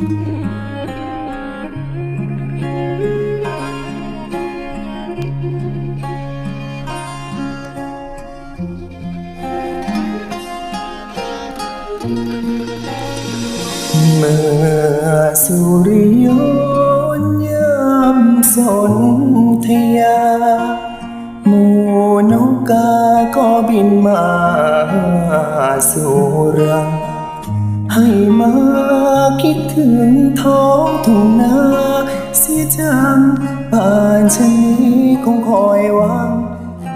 เมื่อสุริยนต์ยามส ให้มาคิดถึงท้องทุ่งนาเสียจังป่านชะนี้คงคอยหวัง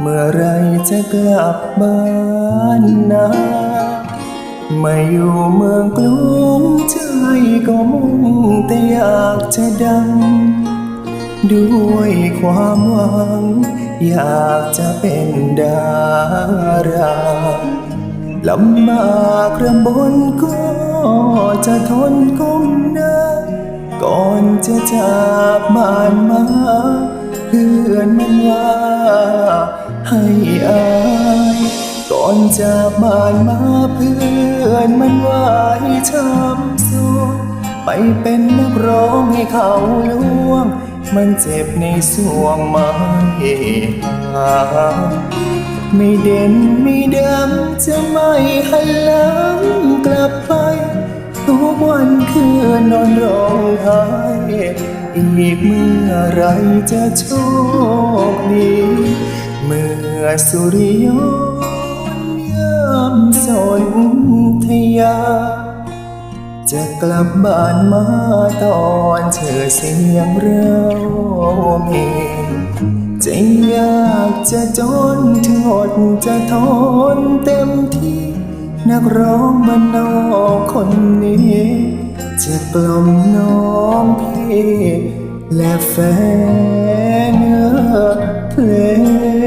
เมื่อไรจะกลับบ้านนาไม่อยู่เมืองกรุงใจก็มุ่งแต่อยากจะดัง ด้วยความหวัง อยากจะเป็นดาราลำบากลำบนก็ จะทนก้มหน้า ก่อนจะจากบ้านมา เพื่อนมันว่าให้อายก่อนจากบ้านมาเพื่อนมันว่าให้ทำสู้ไปเป็นนักร้องให้เขาลวง มันเจ็บในสวงไม้หาไม่เด่นไม่ดังจะไม่หันหลังกลับไปทุก วันคืนอนร้องไห้อีกเมื่อไรจะโชคดีเมื่อสุริยนยามสนธยา จะกลับบ้านมาตอนเธอเสียงเราเองจะยากจะจนถึงอดจะทนเต็มที่ นักร้องบ้านนอกคนนี้ จะกล่อมน้องพี่และแฟนเพลง